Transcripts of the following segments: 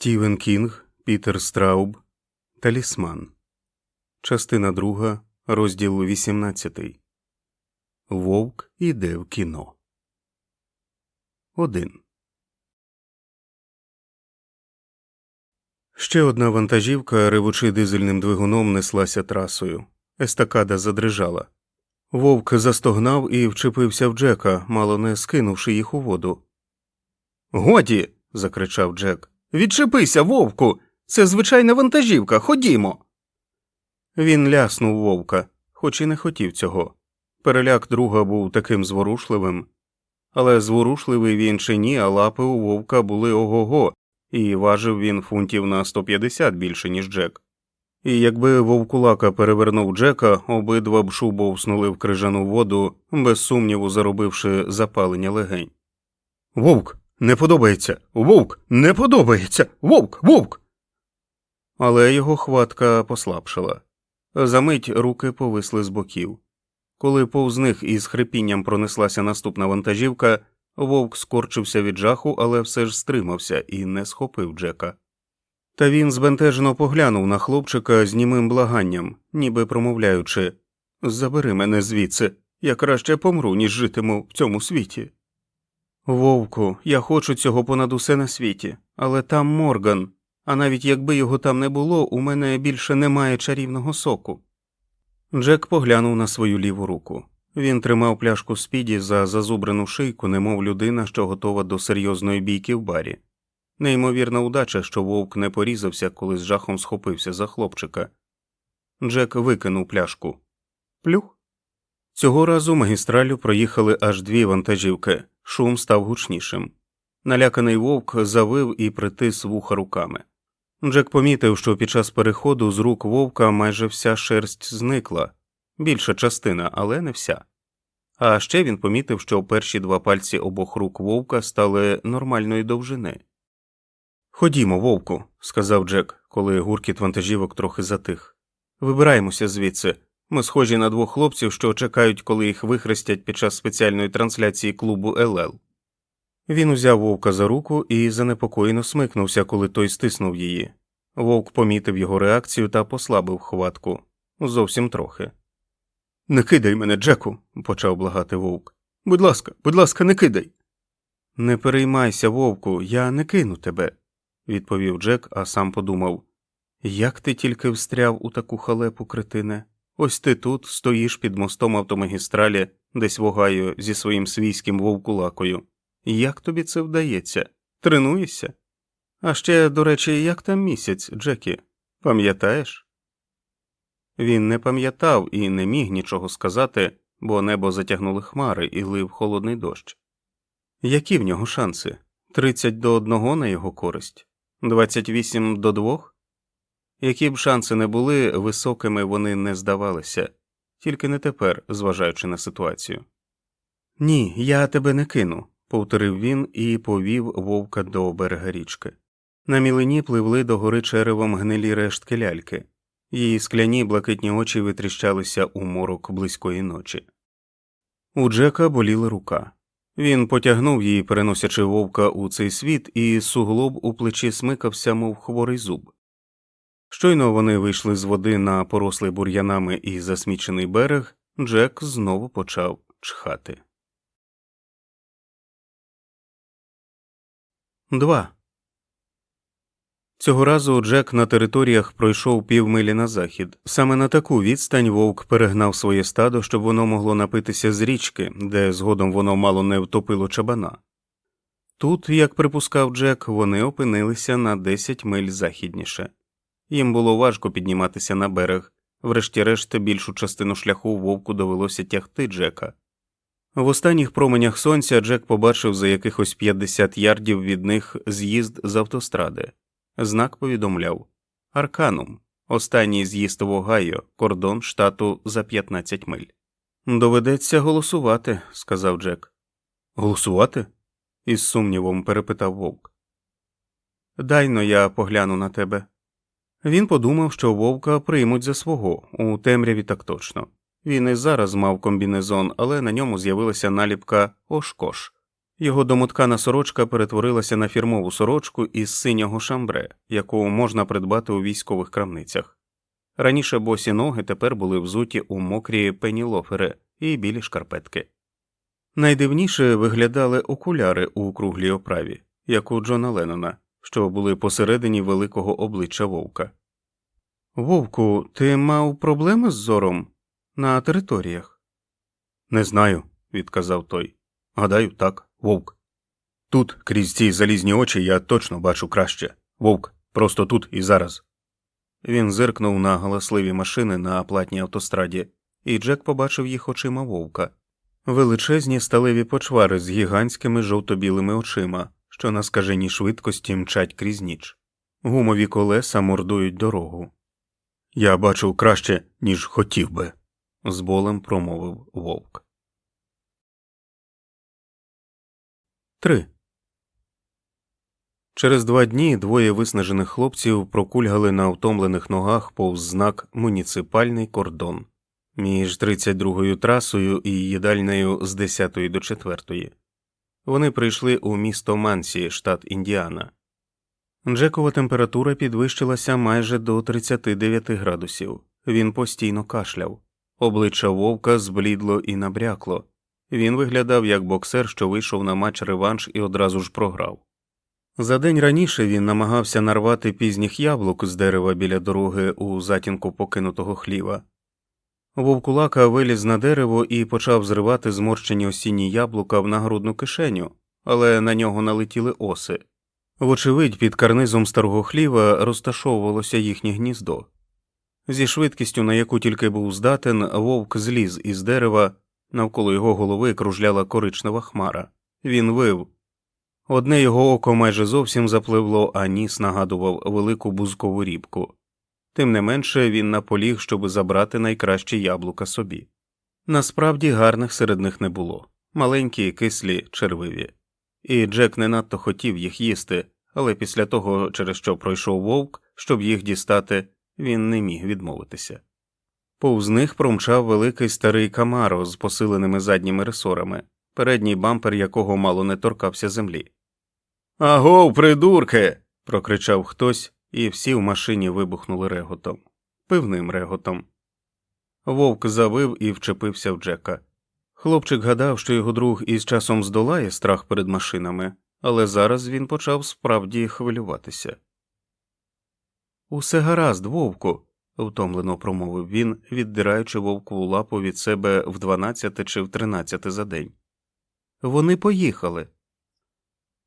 Стівен Кінг, Пітер Страуб, Талісман. Частина друга, розділ 18. Вовк іде в кіно. 1. Ще одна вантажівка, ревучи дизельним двигуном, неслася трасою. Естакада задрижала. Вовк застогнав і вчепився в Джека, мало не скинувши їх у воду. Годі. закричав Джек. Відчепися, вовку. Це звичайна вантажівка. Ходімо. Він ляснув вовка, хоч і не хотів цього. Переляк друга був таким зворушливим. Але зворушливий він чи ні, а лапи у вовка були ого-го, і важив він фунтів на 150 більше, ніж Джек. І якби вовкулака перевернув Джека, обидва б шубо вснули в крижану воду, без сумніву заробивши запалення легень. Вовк не подобається. Вовк не подобається. Вовк, вовк. Але його хватка послабшила. Замить руки повисли з боків. Коли повз них із хрипінням пронеслася наступна вантажівка, вовк скорчився від жаху, але все ж стримався і не схопив Джека. Та він збентежено поглянув на хлопчика з німим благанням, ніби промовляючи Забери мене звідси, я краще помру, ніж житиму в цьому світі. Вовку, я хочу цього понад усе на світі, але там Морган, а навіть якби його там не було, у мене більше немає чарівного соку. Джек поглянув на свою ліву руку. Він тримав пляшку спіді за зазубрену шийку, немов людина, що готова до серйозної бійки в барі. Неймовірна удача, що вовк не порізався, коли з жахом схопився за хлопчика. Джек викинув пляшку. Плюх. Цього разу магістралю проїхали аж дві вантажівки, шум став гучнішим. Наляканий вовк завив і притис вуха руками. Джек помітив, що під час переходу з рук вовка майже вся шерсть зникла, більша частина, але не вся. А ще він помітив, що перші два пальці обох рук вовка стали нормальної довжини. Ходімо, вовку, сказав Джек, коли гуркіт вантажівок трохи затих. Вибираємося звідси. Ми схожі на двох хлопців, що чекають, коли їх вихрестять під час спеціальної трансляції клубу ЛЛ. Він узяв вовка за руку і занепокоєно смикнувся, коли той стиснув її. Вовк помітив його реакцію та послабив хватку зовсім трохи. Не кидай мене, Джеку, почав благати вовк. Будь ласка, будь ласка, не кидай. Не переймайся, вовку, я не кину тебе, відповів Джек, а сам подумав як ти тільки встряв у таку халепу, критине? Ось ти тут стоїш під мостом автомагістралі, десь в Огайо зі своїм свійським вовкулакою. Як тобі це вдається? Тренуєшся? А ще, до речі, як там місяць, Джекі, пам'ятаєш? Він не пам'ятав і не міг нічого сказати, бо небо затягнули хмари і лив холодний дощ. Які в нього шанси? Тридцять до одного на його користь, двадцять вісім до двох? Які б шанси не були, високими вони не здавалися, тільки не тепер, зважаючи на ситуацію. Ні, я тебе не кину, повторив він і повів вовка до берега річки. На мілині пливли до гори черевом гнилі рештки ляльки, її скляні блакитні очі витріщалися у морок близької ночі. У Джека боліла рука. Він потягнув її, переносячи вовка у цей світ, і суглоб у плечі смикався, мов хворий зуб. Щойно вони вийшли з води на порослий бур'янами і засмічений берег, Джек знову почав чхати. 2. Цього разу Джек на територіях пройшов півмилі на захід. Саме на таку відстань вовк перегнав своє стадо, щоб воно могло напитися з річки, де згодом воно мало не втопило чабана. Тут, як припускав Джек, вони опинилися на 10 миль західніше. Їм було важко підніматися на берег, врешті-решт більшу частину шляху вовку довелося тягти Джека. В останніх променях сонця Джек побачив за якихось 50 ярдів від них з'їзд з автостради. Знак повідомляв Арканум, останній з'їзд в Огайо, кордон штату за 15 миль. Доведеться голосувати, сказав Джек. Голосувати? із сумнівом перепитав вовк. Дайно я погляну на тебе. Він подумав, що вовка приймуть за свого у темряві так точно. Він і зараз мав комбінезон, але на ньому з'явилася наліпка Ошкош, Його домоткана сорочка перетворилася на фірмову сорочку із синього шамбре, яку можна придбати у військових крамницях. Раніше босі ноги тепер були взуті у мокрі пенілофери і білі шкарпетки. Найдивніше виглядали окуляри у круглій оправі, як у Джона Леннона, що були посередині великого обличчя вовка. Вовку, ти мав проблеми з зором на територіях? Не знаю, відказав той. Гадаю, так, вовк. Тут, крізь ці залізні очі, я точно бачу краще. Вовк, просто тут і зараз. Він зиркнув на галасливі машини на платній автостраді, і Джек побачив їх очима вовка. Величезні сталеві почвари з гігантськими жовто-білими очима, що на скаженій швидкості мчать крізь ніч. Гумові колеса мордують дорогу. Я бачив краще, ніж хотів би, з болем промовив вовк. 3. Через два дні двоє виснажених хлопців прокульгали на втомлених ногах повз знак муніципальний кордон між 32-ю трасою і їдальнею з 10 до 4. Вони прийшли у місто Мансі, штат Індіана. Джекова температура підвищилася майже до 39 градусів. Він постійно кашляв. Обличчя вовка зблідло і набрякло. Він виглядав як боксер, що вийшов на матч реванш і одразу ж програв. За день раніше він намагався нарвати пізніх яблук з дерева біля дороги у затінку покинутого хліва. Вовкулака виліз на дерево і почав зривати зморщені осінні яблука в нагрудну кишеню, але на нього налетіли оси. Вочевидь, під карнизом старого хліва розташовувалося їхнє гніздо. Зі швидкістю, на яку тільки був здатен, вовк зліз із дерева, навколо його голови кружляла коричнева хмара. Він вив. Одне його око майже зовсім запливло, а ніс нагадував велику бузкову рібку. Тим не менше він наполіг, щоб забрати найкращі яблука собі. Насправді гарних серед них не було маленькі, кислі, червиві. І Джек не надто хотів їх їсти, але після того, через що пройшов вовк, щоб їх дістати, він не міг відмовитися. Повз них промчав великий старий камаро з посиленими задніми ресорами, передній бампер якого мало не торкався землі. Агов, придурки. прокричав хтось, і всі в машині вибухнули реготом, пивним реготом. Вовк завив і вчепився в Джека. Хлопчик гадав, що його друг із часом здолає страх перед машинами, але зараз він почав справді хвилюватися. Усе гаразд, вовку, втомлено промовив він, віддираючи вовкову лапу від себе в дванадцяте чи в тринадцяте за день. Вони поїхали.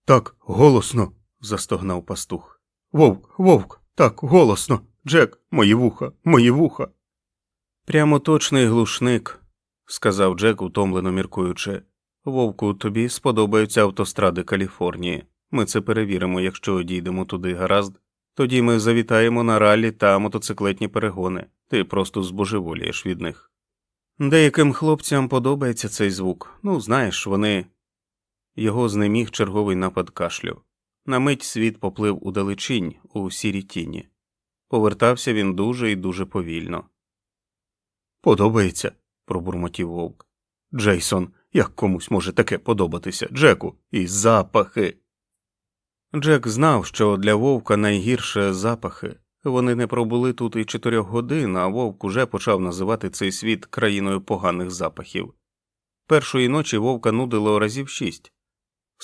Так, голосно. застогнав пастух. Вовк, вовк, так, голосно. Джек, мої вуха, мої вуха. Прямо точний глушник, сказав Джек, утомлено міркуючи. Вовку, тобі сподобаються автостради Каліфорнії. Ми це перевіримо, якщо дійдемо туди гаразд. Тоді ми завітаємо на раллі та мотоциклетні перегони, ти просто збожеволієш від них. Деяким хлопцям подобається цей звук, ну, знаєш, вони. Його знеміг черговий напад кашлю. На мить світ поплив у далечінь, у сірі тіні. Повертався він дуже і дуже повільно. Подобається, пробурмотів вовк. Джейсон, як комусь може таке подобатися, Джеку, і запахи. Джек знав, що для вовка найгірше запахи. Вони не пробули тут і чотирьох годин, а вовк уже почав називати цей світ країною поганих запахів. Першої ночі вовка нудило разів шість.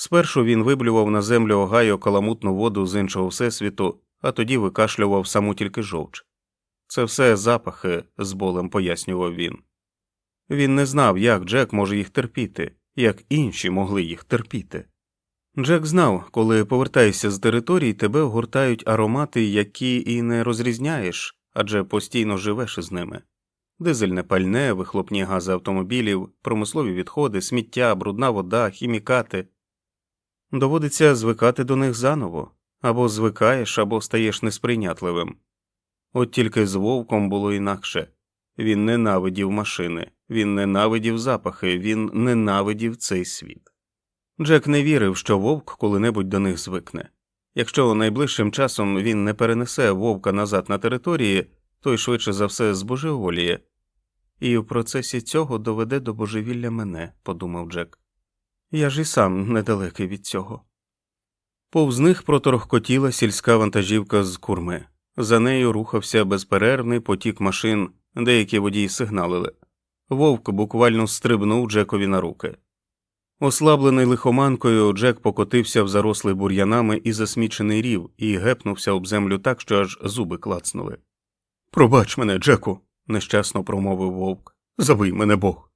Спершу він виблював на землю Огайо каламутну воду з іншого всесвіту, а тоді викашлював саму тільки жовч. Це все запахи, з болем пояснював він. Він не знав, як Джек може їх терпіти, як інші могли їх терпіти. Джек знав, коли повертаєшся з території, тебе огортають аромати, які і не розрізняєш, адже постійно живеш із ними. Дизельне пальне, вихлопні гази автомобілів, промислові відходи, сміття, брудна вода, хімікати. Доводиться звикати до них заново або звикаєш, або стаєш несприйнятливим. От тільки з вовком було інакше він ненавидів машини, він ненавидів запахи, він ненавидів цей світ. Джек не вірив, що вовк коли-небудь до них звикне. Якщо найближчим часом він не перенесе вовка назад на території, той швидше за все збожеволіє, і в процесі цього доведе до божевілля мене, подумав Джек. Я ж і сам недалекий від цього. Повз них проторохкотіла сільська вантажівка з курми. За нею рухався безперервний потік машин, деякі водії сигналили. Вовк буквально стрибнув Джекові на руки. Ослаблений лихоманкою, Джек покотився в зарослий бур'янами і засмічений рів і гепнувся об землю так, що аж зуби клацнули. Пробач мене, Джеку, нещасно промовив вовк. Забий мене Бог.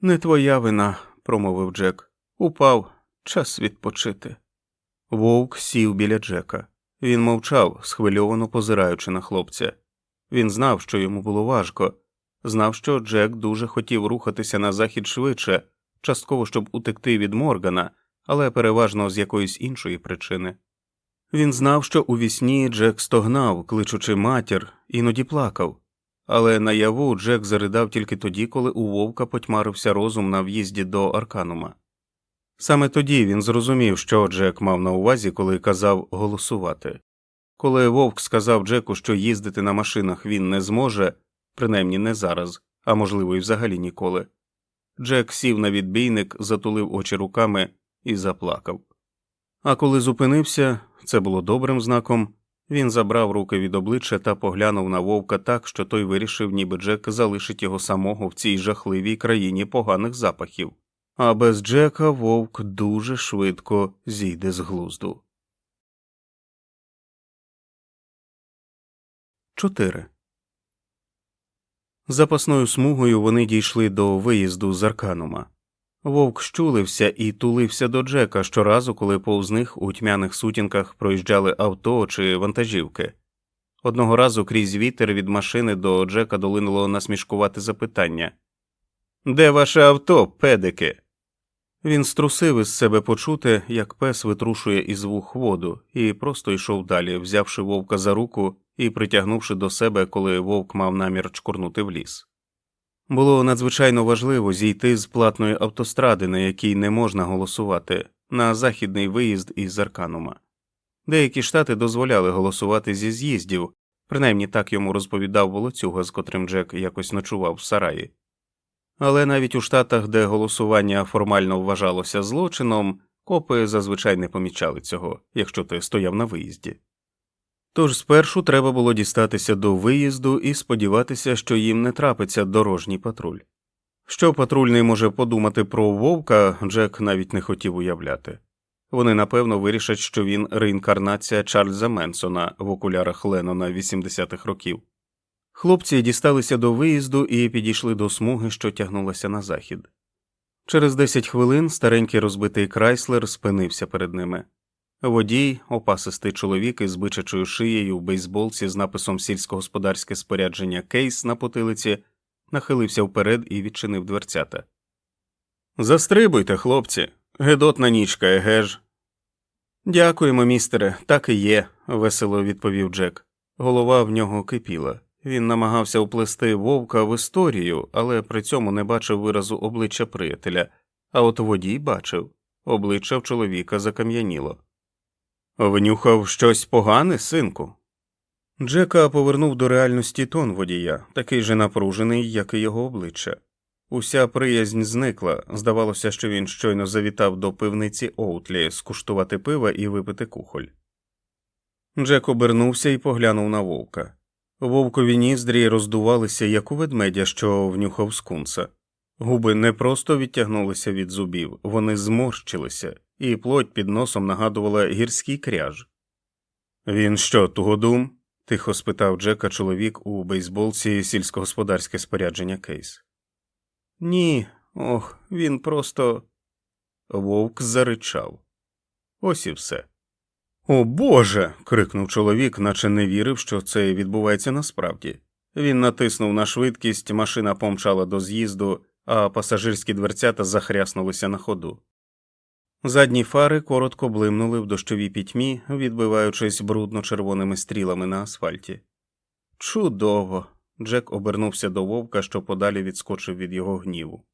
Не твоя вина, промовив Джек. Упав, час відпочити. Вовк сів біля Джека. Він мовчав, схвильовано позираючи на хлопця. Він знав, що йому було важко, знав, що Джек дуже хотів рухатися на захід швидше, частково щоб утекти від Моргана, але переважно з якоїсь іншої причини. Він знав, що у вісні Джек стогнав, кличучи матір, іноді плакав, але наяву Джек заридав тільки тоді, коли у вовка потьмарився розум на в'їзді до Арканума. Саме тоді він зрозумів, що Джек мав на увазі, коли казав голосувати. Коли вовк сказав Джеку, що їздити на машинах він не зможе, принаймні не зараз, а можливо, і взагалі ніколи. Джек сів на відбійник, затулив очі руками і заплакав. А коли зупинився, це було добрим знаком. Він забрав руки від обличчя та поглянув на вовка так, що той вирішив, ніби Джек залишить його самого в цій жахливій країні поганих запахів. А без Джека вовк дуже швидко зійде з глузду. 4. Запасною смугою вони дійшли до виїзду з Арканума. Вовк щулився і тулився до Джека щоразу, коли повз них у тьмяних сутінках проїжджали авто чи вантажівки. Одного разу крізь вітер від машини до Джека долинуло насмішкувати запитання Де ваше авто, педики? Він струсив із себе почути, як пес витрушує із вух воду, і просто йшов далі, взявши вовка за руку і притягнувши до себе, коли вовк мав намір чкурнути в ліс. Було надзвичайно важливо зійти з платної автостради, на якій не можна голосувати, на західний виїзд із Арканума. Деякі штати дозволяли голосувати зі з'їздів, принаймні так йому розповідав волоцюга, з котрим Джек якось ночував в сараї. Але навіть у штатах, де голосування формально вважалося злочином, копи зазвичай не помічали цього, якщо ти стояв на виїзді. Тож спершу треба було дістатися до виїзду і сподіватися, що їм не трапиться дорожній патруль. Що патрульний може подумати про вовка, Джек навіть не хотів уявляти. Вони напевно вирішать, що він реінкарнація Чарльза Менсона в окулярах Леннона 80-х років. Хлопці дісталися до виїзду і підійшли до смуги, що тягнулася на захід. Через 10 хвилин старенький розбитий крайслер спинився перед ними. Водій, опасистий чоловік із бичачою шиєю в бейсболці з написом сільськогосподарське спорядження Кейс на потилиці, нахилився вперед і відчинив дверцята. Застрибуйте, хлопці, гедотна нічка, еге ж. Дякуємо, містере, так і є, весело відповів Джек. Голова в нього кипіла. Він намагався вплести вовка в історію, але при цьому не бачив виразу обличчя приятеля, а от водій бачив обличчя в чоловіка закам'яніло. Внюхав щось погане, синку. Джека повернув до реальності тон водія, такий же напружений, як і його обличчя. Уся приязнь зникла, здавалося, що він щойно завітав до пивниці Оутлі скуштувати пива і випити кухоль. Джек обернувся і поглянув на вовка. Вовкові ніздрі роздувалися, як у ведмедя, що внюхав скунса. Губи не просто відтягнулися від зубів, вони зморщилися, і плоть під носом нагадувала гірський кряж. Він що, тугодум? тихо спитав Джека чоловік у бейсболці сільськогосподарське спорядження Кейс. Ні, ох, він просто. Вовк заричав. Ось і все. О Боже. крикнув чоловік, наче не вірив, що це відбувається насправді. Він натиснув на швидкість, машина помчала до з'їзду, а пасажирські дверцята захряснулися на ходу. Задні фари коротко блимнули в дощовій пітьмі, відбиваючись брудно червоними стрілами на асфальті. Чудово. Джек обернувся до вовка, що подалі відскочив від його гніву.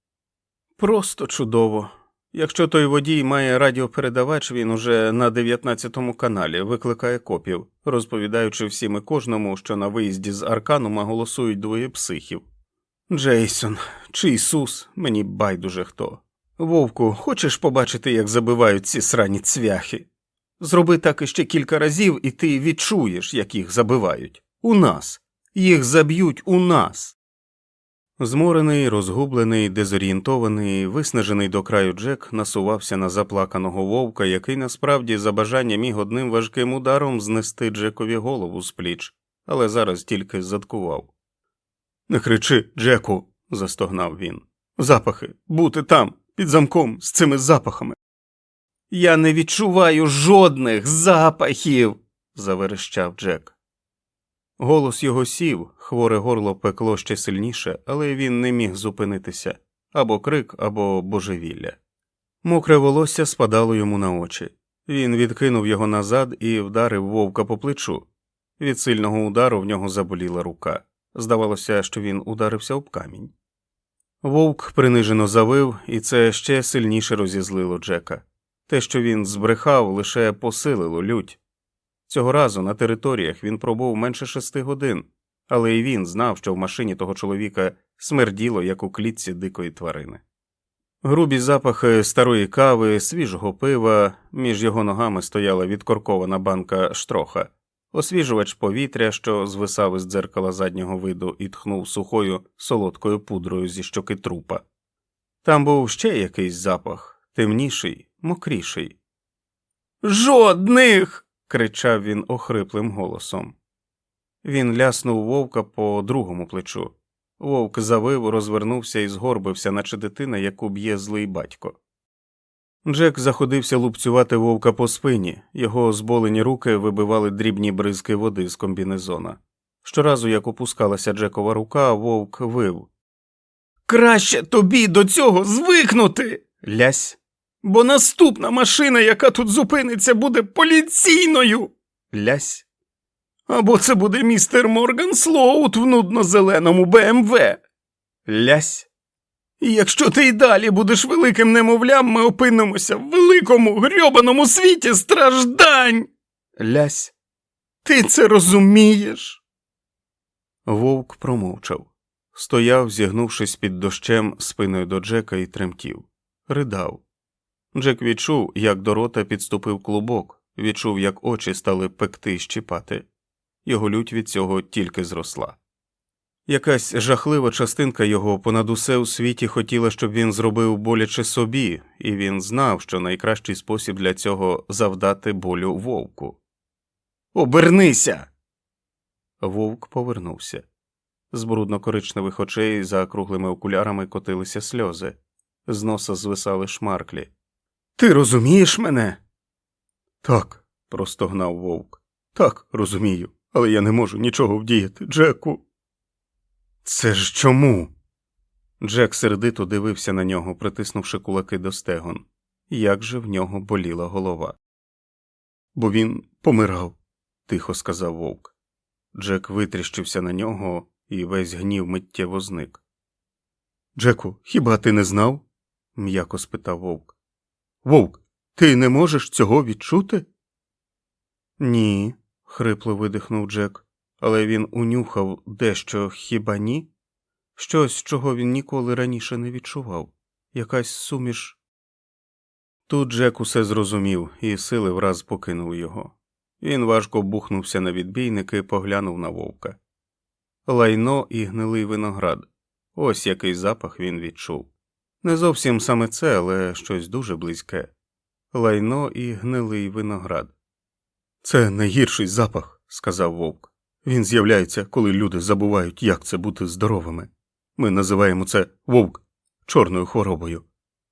Просто чудово. Якщо той водій має радіопередавач, він уже на 19-му каналі викликає копів, розповідаючи всім і кожному, що на виїзді з Арканума голосують двоє психів. Джейсон чи Ісус, мені байдуже хто. Вовку, хочеш побачити, як забивають ці срані цвяхи? Зроби так іще кілька разів, і ти відчуєш, як їх забивають. У нас. Їх заб'ють у нас. Зморений, розгублений, дезорієнтований, виснажений до краю Джек насувався на заплаканого вовка, який насправді за бажання міг одним важким ударом знести Джекові голову з пліч, але зараз тільки заткував. Не кричи, Джеку, застогнав він. Запахи, бути там, під замком, з цими запахами. Я не відчуваю жодних запахів. заверещав Джек. Голос його сів, хворе горло пекло ще сильніше, але він не міг зупинитися або крик, або божевілля. Мокре волосся спадало йому на очі. Він відкинув його назад і вдарив вовка по плечу. Від сильного удару в нього заболіла рука. Здавалося, що він ударився об камінь. Вовк принижено завив, і це ще сильніше розізлило Джека. Те, що він збрехав, лише посилило лють. Цього разу на територіях він пробув менше шести годин, але й він знав, що в машині того чоловіка смерділо, як у клітці дикої тварини. Грубі запахи старої кави, свіжого пива, між його ногами стояла відкоркована банка штроха, освіжувач повітря, що звисав із дзеркала заднього виду і тхнув сухою солодкою пудрою зі щоки трупа. Там був ще якийсь запах, темніший, мокріший. Жодних. Кричав він охриплим голосом. Він ляснув вовка по другому плечу. Вовк завив, розвернувся і згорбився, наче дитина, яку б'є злий батько. Джек заходився лупцювати вовка по спині, його зболені руки вибивали дрібні бризки води з комбінезона. Щоразу, як опускалася Джекова рука, вовк вив. Краще тобі до цього звикнути. Лясь. Бо наступна машина, яка тут зупиниться, буде поліційною. Лясь. Або це буде містер Морган Слоут в нудно-зеленому БМВ. Лясь. І якщо ти й далі будеш великим немовлям, ми опинимося в великому грьобаному світі страждань. Лясь. Ти це розумієш? Вовк промовчав. Стояв, зігнувшись під дощем спиною до Джека і тремтів. Ридав. Джек відчув, як до рота підступив клубок, відчув, як очі стали пекти й щіпати. Його лють від цього тільки зросла. Якась жахлива частинка його понад усе у світі хотіла, щоб він зробив боляче собі, і він знав, що найкращий спосіб для цього завдати болю вовку. Обернися. Вовк повернувся. З брудно-коричневих очей за круглими окулярами котилися сльози, з носа звисали шмарклі. Ти розумієш мене? Так, простогнав вовк. Так, розумію, але я не можу нічого вдіяти, Джеку. Це ж чому? Джек сердито дивився на нього, притиснувши кулаки до стегон. Як же в нього боліла голова? Бо він помирав, тихо сказав вовк. Джек витріщився на нього і весь гнів миттєво зник. Джеку, хіба ти не знав? м'яко спитав вовк. Вовк, ти не можеш цього відчути? Ні, хрипло видихнув Джек, але він унюхав дещо хіба ні? Щось, чого він ніколи раніше не відчував, якась суміш. Тут Джек усе зрозумів, і сили враз покинув його. Він важко бухнувся на відбійники поглянув на вовка. Лайно і гнилий виноград. Ось який запах він відчув. Не зовсім саме це, але щось дуже близьке лайно і гнилий виноград. Це найгірший запах, сказав вовк. Він з'являється, коли люди забувають, як це бути здоровими. Ми називаємо це вовк чорною хворобою.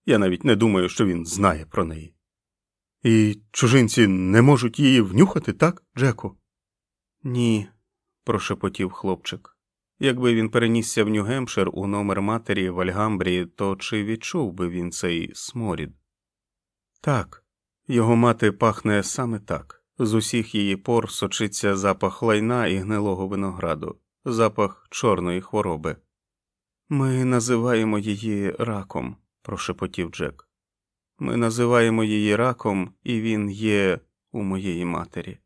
Я навіть не думаю, що він знає про неї. І чужинці не можуть її внюхати, так, Джеку? Ні, прошепотів хлопчик. Якби він перенісся в Нью-Гемпшир у номер матері в Альгамбрі, то чи відчув би він цей сморід? Так, його мати пахне саме так. З усіх її пор сочиться запах лайна і гнилого винограду, запах чорної хвороби. Ми називаємо її раком, прошепотів Джек. Ми називаємо її раком, і він є у моєї матері.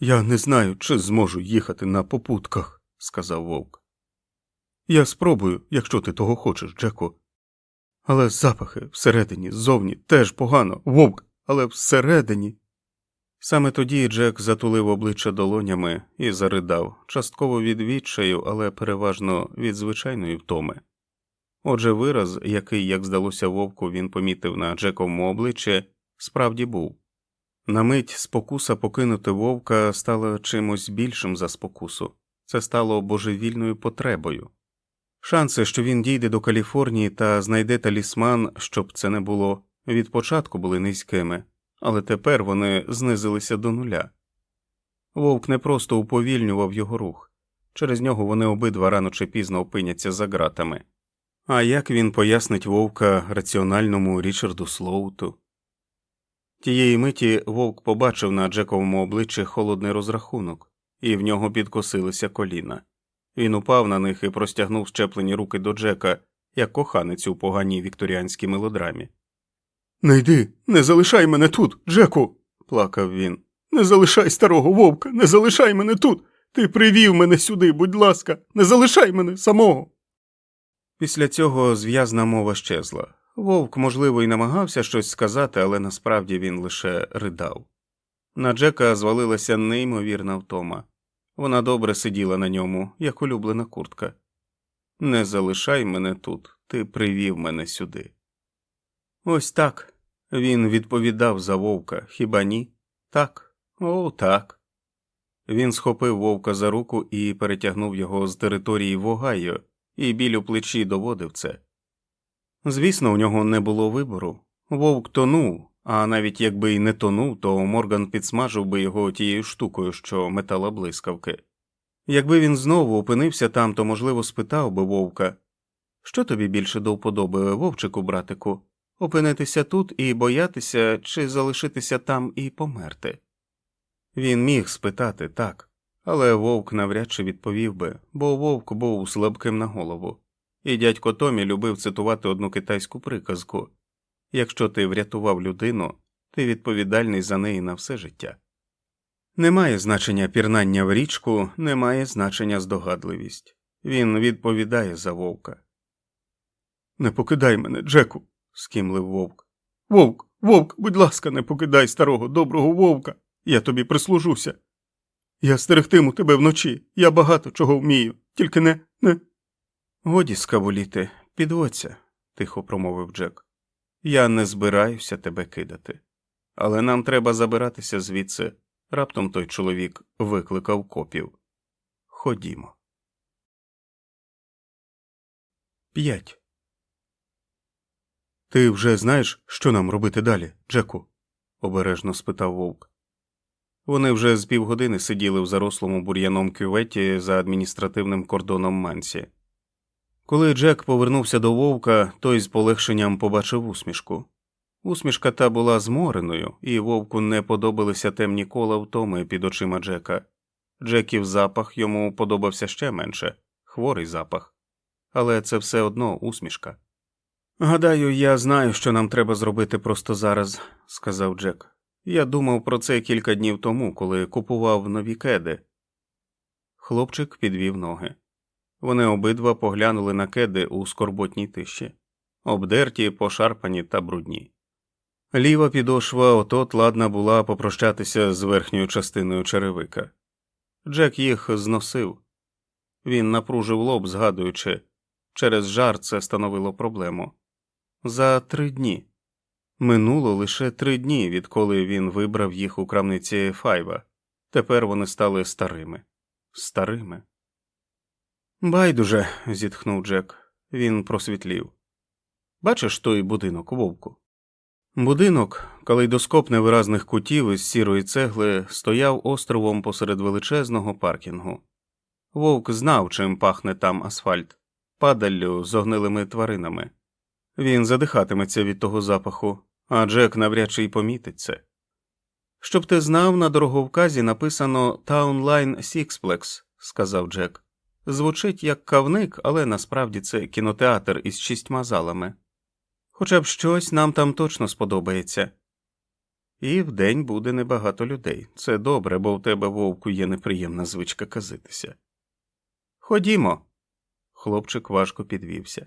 Я не знаю, чи зможу їхати на попутках, сказав вовк. Я спробую, якщо ти того хочеш, Джеку. Але запахи всередині, ззовні теж погано, вовк, але всередині. Саме тоді Джек затулив обличчя долонями і заридав, частково від відчаю, але переважно від звичайної втоми. Отже, вираз, який, як здалося вовку, він помітив на Джековому обличчі, справді був. На мить спокуса покинути вовка стала чимось більшим за спокусу, це стало божевільною потребою. Шанси, що він дійде до Каліфорнії та знайде талісман, щоб це не було, від початку були низькими, але тепер вони знизилися до нуля. Вовк не просто уповільнював його рух, через нього вони обидва рано чи пізно опиняться за ґратами. А як він пояснить вовка раціональному Річарду Слоуту? Тієї миті вовк побачив на Джековому обличчі холодний розрахунок, і в нього підкосилися коліна. Він упав на них і простягнув щеплені руки до Джека, як коханець у поганій вікторіанській мелодрамі. Не йди, не залишай мене тут, Джеку, плакав він. Не залишай старого вовка, не залишай мене тут. Ти привів мене сюди, будь ласка, не залишай мене самого. Після цього зв'язна мова щезла. Вовк, можливо, і намагався щось сказати, але насправді він лише ридав. На Джека звалилася неймовірна втома. Вона добре сиділа на ньому, як улюблена куртка. Не залишай мене тут, ти привів мене сюди. Ось так. Він відповідав за вовка, хіба ні? Так, о, так. Він схопив вовка за руку і перетягнув його з території Вогайо, і біль у плечі доводив це. Звісно, у нього не було вибору. Вовк тонув, а навіть якби й не тонув, то Морган підсмажив би його тією штукою, що метала блискавки. Якби він знову опинився там, то, можливо, спитав би вовка що тобі більше до вподоби, вовчику, братику, опинитися тут і боятися, чи залишитися там і померти? Він міг спитати так, але вовк навряд чи відповів би, бо вовк був слабким на голову, і дядько Томі любив цитувати одну китайську приказку якщо ти врятував людину, ти відповідальний за неї на все життя. Немає значення пірнання в річку, немає значення здогадливість. Він відповідає за вовка. Не покидай мене, Джеку, скімлив вовк. Вовк, вовк, будь ласка, не покидай старого доброго вовка. Я тобі прислужуся. Я стерегтиму тебе вночі, я багато чого вмію, тільки не, не. Годі скавуліти, підводься, тихо промовив Джек. Я не збираюся тебе кидати. Але нам треба забиратися звідси. Раптом той чоловік викликав копів. Ходімо. П'ять. Ти вже знаєш, що нам робити далі, Джеку? обережно спитав вовк. Вони вже з півгодини сиділи в зарослому бур'яном кюветі за адміністративним кордоном Мансі. Коли Джек повернувся до вовка, той з полегшенням побачив усмішку. Усмішка та була змореною, і вовку не подобалися темні кола втоми під очима Джека. Джеків запах йому подобався ще менше хворий запах, але це все одно усмішка. Гадаю, я знаю, що нам треба зробити просто зараз, сказав Джек. Я думав про це кілька днів тому, коли купував нові кеди. Хлопчик підвів ноги. Вони обидва поглянули на кеди у скорботній тиші, обдерті, пошарпані та брудні. Ліва підошва отот ладна була попрощатися з верхньою частиною черевика. Джек їх зносив. Він напружив лоб, згадуючи, через жар це становило проблему. За три дні. Минуло лише три дні, відколи він вибрав їх у крамниці Файва. Тепер вони стали старими. Старими. Байдуже, зітхнув Джек. Він просвітлів. Бачиш той будинок вовку? Будинок, калейдоскоп невиразних кутів із сірої цегли, стояв островом посеред величезного паркінгу. Вовк знав, чим пахне там асфальт, падаллю з огнилими тваринами. Він задихатиметься від того запаху, а Джек навряд чи й помітить це. Щоб ти знав, на дороговказі написано Таунлайн Сіксплекс, сказав Джек. Звучить як кавник, але насправді це кінотеатр із шістьма залами. Хоча б щось нам там точно сподобається. І вдень буде небагато людей. Це добре, бо в тебе вовку є неприємна звичка казитися. Ходімо. Хлопчик важко підвівся.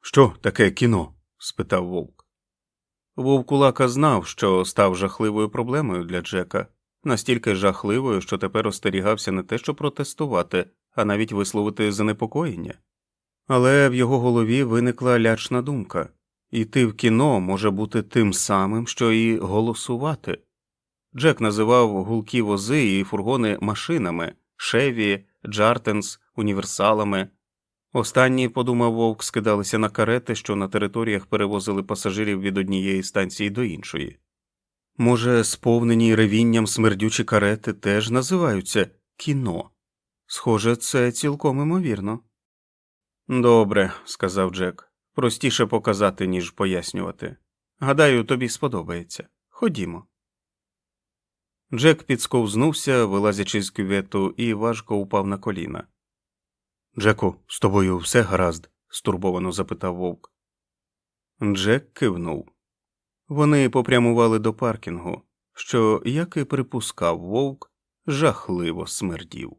Що таке кіно? спитав вовк. Вовкулака знав, що став жахливою проблемою для Джека, настільки жахливою, що тепер остерігався не те, що протестувати, а навіть висловити занепокоєння. Але в його голові виникла лячна думка іти в кіно може бути тим самим, що і голосувати. Джек називав гулкі вози і фургони машинами, шеві, джартенс, універсалами. Останні, подумав вовк, скидалися на карети, що на територіях перевозили пасажирів від однієї станції до іншої. Може, сповнені ревінням смердючі карети теж називаються кіно. Схоже, це цілком імовірно. Добре, сказав Джек. Простіше показати, ніж пояснювати. Гадаю, тобі сподобається. Ходімо. Джек підсковзнувся, вилазячи з кювету, і важко упав на коліна. Джеку, з тобою все гаразд? стурбовано запитав вовк. Джек кивнув. Вони попрямували до паркінгу, що, як і припускав вовк, жахливо смердів.